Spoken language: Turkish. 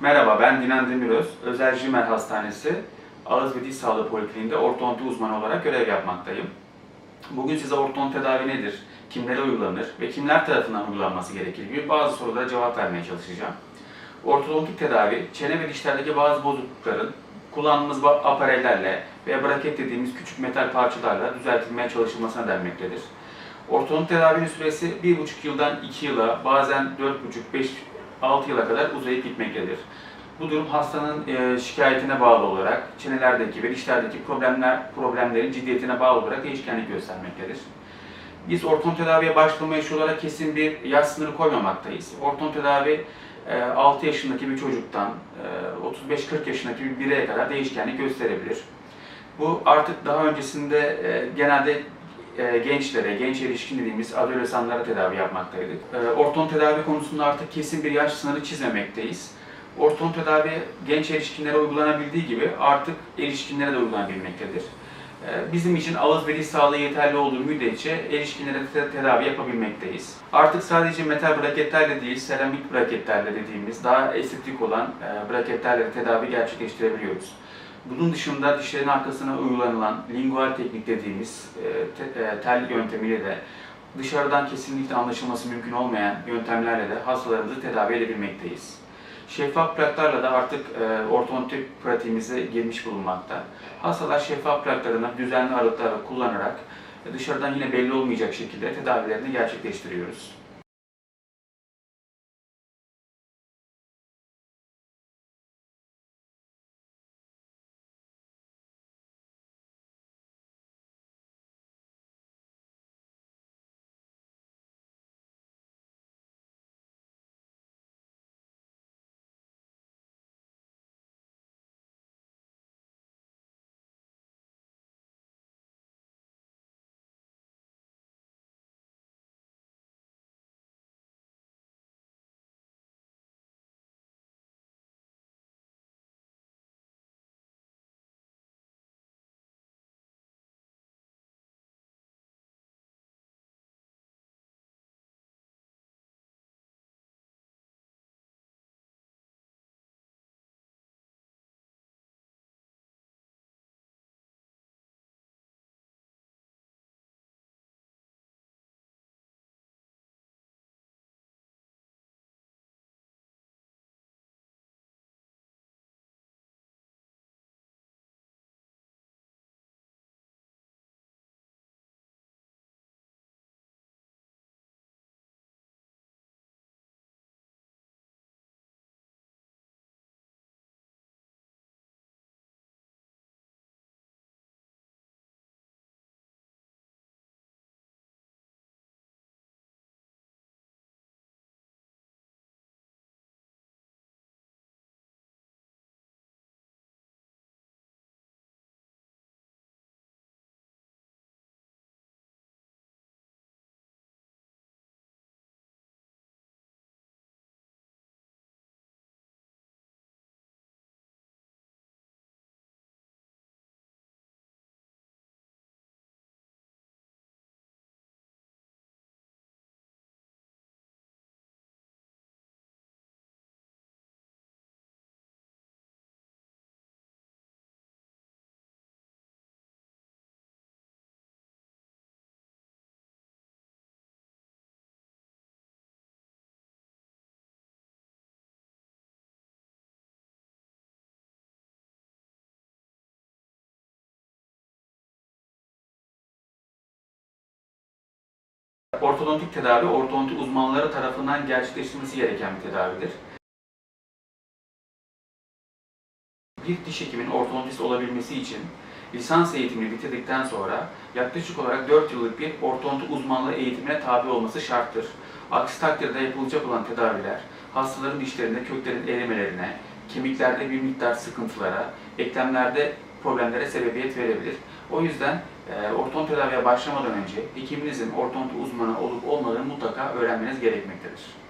Merhaba, ben Dinan Demiröz. Özel Jimer Hastanesi Ağız ve Diş Sağlığı Polikliniğinde ortodonti uzmanı olarak görev yapmaktayım. Bugün size ortodont tedavi nedir, kimlere uygulanır ve kimler tarafından uygulanması gerekir gibi bazı sorulara cevap vermeye çalışacağım. Ortodontik tedavi, çene ve dişlerdeki bazı bozuklukların kullandığımız aparellerle veya braket dediğimiz küçük metal parçalarla düzeltilmeye çalışılmasına denmektedir. Ortodont tedavinin süresi 1,5 yıldan 2 yıla, bazen 4,5-5-6 yıla kadar uzayıp gitmektedir. Bu durum hastanın e, şikayetine bağlı olarak çenelerdeki ve dişlerdeki problemler problemlerin ciddiyetine bağlı olarak değişkenlik göstermektedir. Biz ortodont tedaviye başlama yaşı olarak kesin bir yaş sınırı koymamaktayız. Ortodont tedavi e, 6 yaşındaki bir çocuktan e, 35-40 yaşındaki bir bireye kadar değişkenlik gösterebilir. Bu artık daha öncesinde e, genelde e, gençlere, genç erişkin dediğimiz adolesanlara tedavi yapmaktaydık. E, ortodont tedavi konusunda artık kesin bir yaş sınırı çizmemekteyiz. Ortodont tedavi genç erişkinlere uygulanabildiği gibi artık erişkinlere de uygulanabilmektedir. E, Bizim için ağız ve diş sağlığı yeterli olduğu müddetçe erişkinlere te- tedavi yapabilmekteyiz. Artık sadece metal braketlerle değil, seramik braketlerle dediğimiz daha estetik olan braketlerle de tedavi gerçekleştirebiliyoruz. Bunun dışında dişlerin arkasına uygulanılan lingual teknik dediğimiz e, te- e, tel yöntemiyle de dışarıdan kesinlikle anlaşılması mümkün olmayan yöntemlerle de hastalarımızı tedavi edebilmekteyiz. Şeffaf plaklarla da artık e, ortodontik pratiğimize girmiş bulunmakta. Hastalar şeffaf plaklarını düzenli aralıklarla kullanarak dışarıdan yine belli olmayacak şekilde tedavilerini gerçekleştiriyoruz. Ortodontik tedavi, ortodontik uzmanları tarafından gerçekleştirilmesi gereken bir tedavidir. Bir diş hekiminin ortodontist olabilmesi için lisans eğitimini bitirdikten sonra yaklaşık olarak 4 yıllık bir ortodonti uzmanlığı eğitimine tabi olması şarttır. Aksi takdirde yapılacak olan tedaviler hastaların dişlerinde köklerin erimelerine, kemiklerde bir miktar sıkıntılara, eklemlerde problemlere sebebiyet verebilir. O yüzden e, ortodont tedaviye başlamadan önce hekiminizin ortodonti uzmanı olup olmadığını mutlaka öğrenmeniz gerekmektedir.